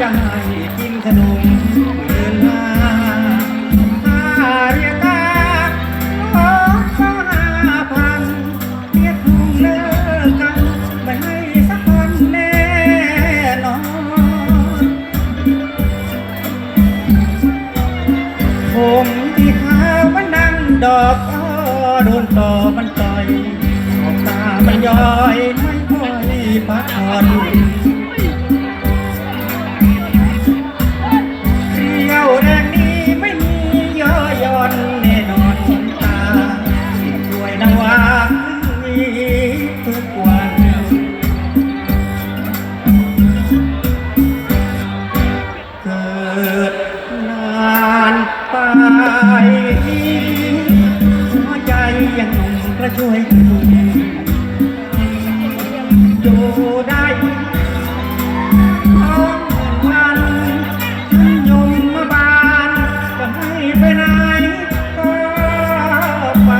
จะให้กินขนมเวลามาเรียกตาขอข้าพันเรียกลุงเลิกกันไม่ให้สักคนแน่นอนผมที่หาวมันนั่งดอกอ้อโดนต่อมันต่อยขอบตามันย้อยไม่ค่อยพักผ่อน ช่วยอยู่ได้ท้องวันยมมาบานก็ให้ไปไหนก็ไป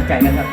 านไก่กัครับ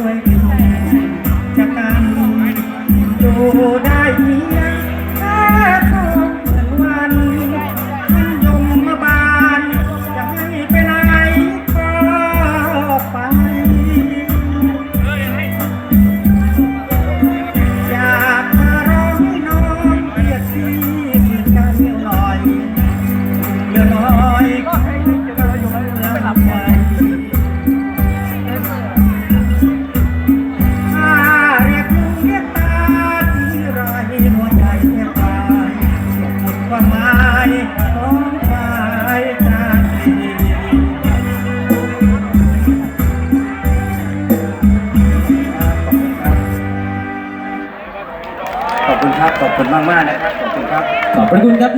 away. คุณครับ ขอบคุณมากมากนะครับ ขอบคุณครับ ขอบคุณครับ